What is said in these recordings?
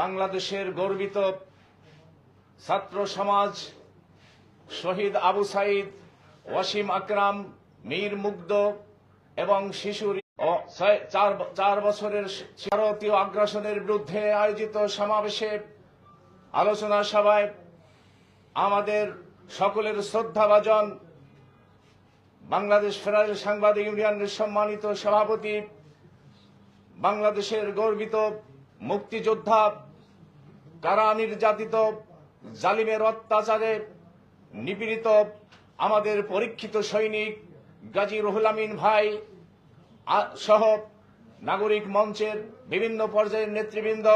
বাংলাদেশের গর্বিত ছাত্র সমাজ, শহীদ আবু সাইদ, ওয়াসিম আকরাম, মীর মুগ্ধ এবং শিশুর চার বছরের ভারতীয় আগ্রাসনের বিরুদ্ধে আয়োজিত সমাবেশে আলোচনা সভায় আমাদের সকলের শ্রদ্ধাভাজন বাংলাদেশ ফেডারেল সাংবাদিক ইউনিয়নের সম্মানিত সভাপতি, বাংলাদেশের গর্বিত মুক্তিযোদ্ধা কারা নির্যাতিত, জালিমের অত্যাচারে নিপীড়িত আমাদের পরীক্ষিত সৈনিক গাজী রুহুল আমিন ভাই সহ নাগরিক মঞ্চের বিভিন্ন পর্যায়ের নেতৃবৃন্দ,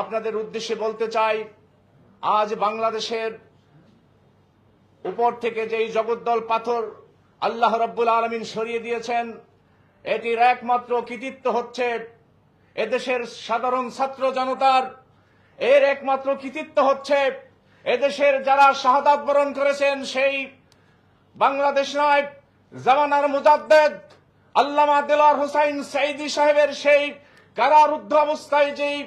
আপনাদের উদ্দেশ্যে বলতে চাই, আজ বাংলাদেশের উপর থেকে যেই জগদ্দল পাথর আল্লাহ রব্বুল আলমিন সরিয়ে দিয়েছেন, এটির একমাত্র কৃতিত্ব হচ্ছে এদেশের সাধারণ ছাত্র জনতার এর একমাত্র কৃতিত্ব হচ্ছে এদেশের যারা শাহাদাত বরণ করেছেন সেই বাংলাদেশ নয় জামানার মুজাদ্দেদ আল্লামা দিলার হোসাইন সাইদি সাহেবের সেই কারারুদ্ধ অবস্থায় যেই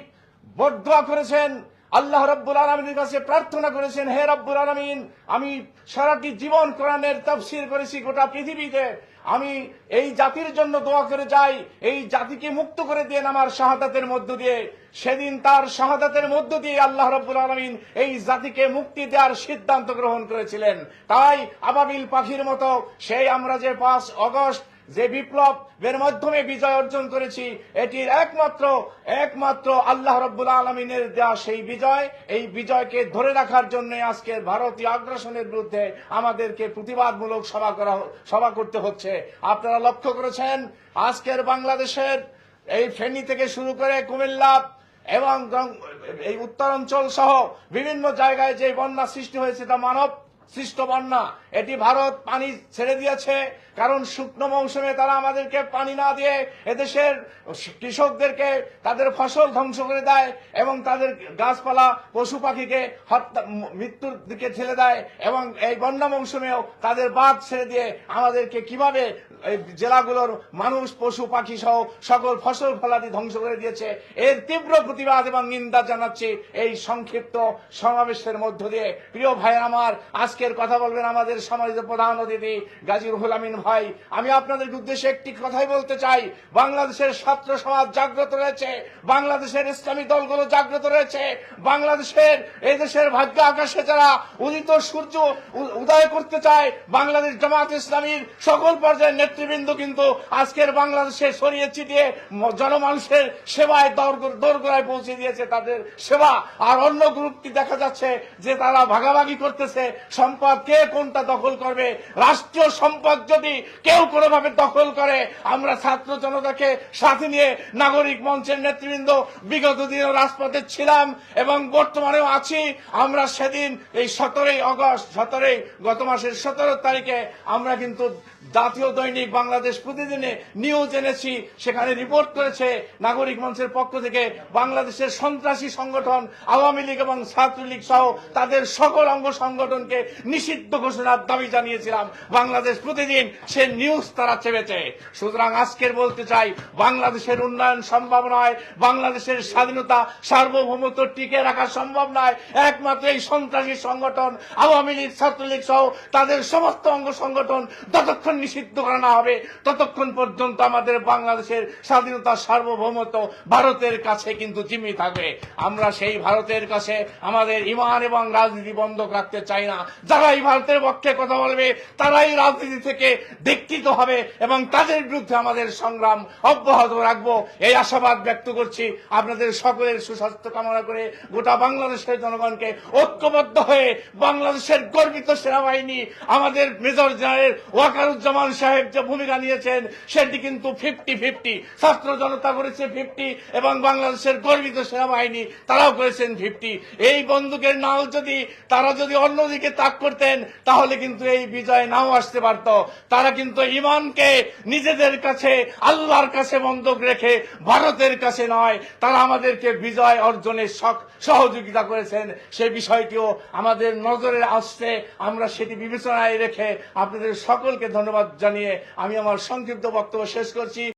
বদুয়া করেছেন আল্লাহ রব্বুল আলমীর কাছে প্রার্থনা করেছেন, হে রব্বুল আলমিন, আমি সারাটি জীবন কোরআনের তফসির করেছি গোটা পৃথিবীতে। আমি এই জাতির জন্য দোয়া করে যাই, এই জাতিকে মুক্ত করে দেন আমার শাহাদাতের মধ্য দিয়ে। সেদিন তার শাহাদাতের মধ্য দিয়ে আল্লাহ রব্বুল আলমিন এই জাতিকে মুক্তি দেওয়ার সিদ্ধান্ত গ্রহণ করেছিলেন। তাই আবাবিল পাখির মতো সেই আমরা যে পাঁচ অগস্ট যে বিপ্লবের মাধ্যমে বিজয় অর্জন করেছি, এটির একমাত্র একমাত্র আল্লাহ রব্বুল আলমিনের দেওয়া সেই বিজয়। এই বিজয়কে ধরে রাখার জন্য আজকের ভারতীয় আগ্রাসনের বিরুদ্ধে আমাদেরকে প্রতিবাদমূলক সভা করা সভা করতে হচ্ছে। আপনারা লক্ষ্য করেছেন, আজকের বাংলাদেশের এই ফেনী থেকে শুরু করে কুমিল্লা এবং এই উত্তরাঞ্চল সহ বিভিন্ন জায়গায় যে বন্যা সৃষ্টি হয়েছে তা মানব সৃষ্ট বন্যা এটি ভারত পানি ছেড়ে দিয়েছে, কারণ শুকনো মৌসুমে তারা আমাদেরকে পানি না দিয়ে এদেশের কৃষকদেরকে তাদের ফসল ধ্বংস করে দেয় এবং তাদের গাছপালা, পশু পাখিকে হত্যা, মৃত্যুর দিকে ঠেলে দেয় এবং এই বন্যা মৌসুমেও তাদের বাঁধ ছেড়ে দিয়ে আমাদেরকে কীভাবে জেলাগুলোর মানুষ, পশু, পাখি সহ সকল ফসল ফলাদি ধ্বংস করে দিয়েছে। এর তীব্র প্রতিবাদ এবং নিন্দা জানাচ্ছি এই সংক্ষিপ্ত সমাবেশের মধ্য দিয়ে। প্রিয় ভাই আমার, আজকের কথা বলবেন আমাদের সমাজের প্রধান অতিথি গাজী রুহুল আমিন ভাই। আমি আপনাদের উদ্দেশ্যে একটি কথাই বলতে চাই। বাংলাদেশের ছাত্র সমাজ জাগ্রত রয়েছে, বাংলাদেশের ইসলামী দলগুলো জাগ্রত রয়েছে, বাংলাদেশের এই দেশের ভাগ্য আকাশে যারা উদিত সূর্য উদয় করতে চায়, বাংলাদেশ জামাত ইসলামীর সকল পর্যায়ের নেতৃবৃন্দ কিন্তু আজকের বাংলাদেশে সরিয়ে ছিটিয়ে জনমানুষের সেবায় দর- দোরগোড়ায় পৌঁছে দিয়েছে তাদের সেবা। আর অন্য গ্রুপটি দেখা যাচ্ছে যে তারা ভাগাভাগি করতেছে। সম্পদ কে কোনটা দখল করবে? রাষ্ট্রীয় সম্পদ যদি কেউ কোনোভাবে দখল করে, আমরা ছাত্র জনতাকে সাথে নিয়ে নাগরিক মঞ্চের নেতৃবৃন্দ বিগত দিনে রাজপথে ছিলাম এবং বর্তমানেও আছি। আমরা সেদিন এই সতেরোই অগস্ট, সতেরোই গত মাসের সতেরো তারিখে আমরা কিন্তু জাতীয় দৈনিক বাংলাদেশ প্রতিদিনে নিউজ এনেছি, সেখানে রিপোর্ট করেছে নাগরিক মঞ্চের পক্ষ থেকে বাংলাদেশের সন্ত্রাসী সংগঠন, আওয়ামী লীগ এবং ছাত্রলীগ সহ তাদের সকল অঙ্গ সংগঠনকে নিষিদ্ধ ঘোষণার দাবি জানিয়েছিলাম। বাংলাদেশ প্রতিদিন সে নিউজ তারা চেপেছে। সুতরাং আজকের বলতে চাই, বাংলাদেশের উন্নয়ন সম্ভব নয়, বাংলাদেশের স্বাধীনতা সার্বভৌমত্ব টিকে রাখা সম্ভব নয়। একমাত্র এই সন্ত্রাসী সংগঠন, আওয়ামী লীগ, ছাত্রলীগ সহ তাদের সমস্ত অঙ্গ সংগঠন ততক্ষণ নিষিদ্ধ করা না হবে। ততক্ষণ পর্যন্ত আমাদের বাংলাদেশের স্বাধীনতা সার্বভৌমত্ব ভারতের কাছে কিন্তু জিম্মি থাকবে। আমরা সেই ভারতের কাছে আমাদের ইমান এবং রাজনীতি বন্ধ রাখতে চাই না। যারা এই ভারতের পক্ষে কথা বলবে, তারাই রাজনীতি থেকে দীক্ষিত হবে এবং তাদের বিরুদ্ধে আমাদের সংগ্রাম অব্যাহত রাখব। এই আশাবাদ ব্যক্ত করছি আপনাদের সকলের সুস্বাস্থ্য কামনা করে গোটা বাংলাদেশের জনগণকে ঐক্যবদ্ধ হয়ে বাংলাদেশের গর্বিত সেনাবাহিনী, আমাদের মেজর জেনারেল ওয়াকারুজ্জামান সাহেব যে ভূমিকা নিয়েছেন, সেটি কিন্তু ফিফটি ফিফটি ছাত্র জনতা করেছে ফিফটি এবং বাংলাদেশের গর্বিত সেনাবাহিনী, তারাও করেছেন ফিফটি এই বন্দুকের নাও যদি, তারা যদি অন্যদিকে তাক করতেন, তাহলে কিন্তু এই বিজয় নাও আসতে পারত। তারা কিন্তু ইমানকে নিজেদের কাছে, আল্লাহর কাছে বন্ধক রেখে ভারতের কাছে নয়, তারা আমাদেরকে বিজয় অর্জনের সহযোগিতা করেছেন। সেই বিষয়টিও আমাদের নজরে আসছে। আমরা সেটি বিবেচনায় রেখে আপনাদের সকলকে ধন্যবাদ জানিয়ে আমি আমার সংক্ষিপ্ত বক্তব্য শেষ করছি।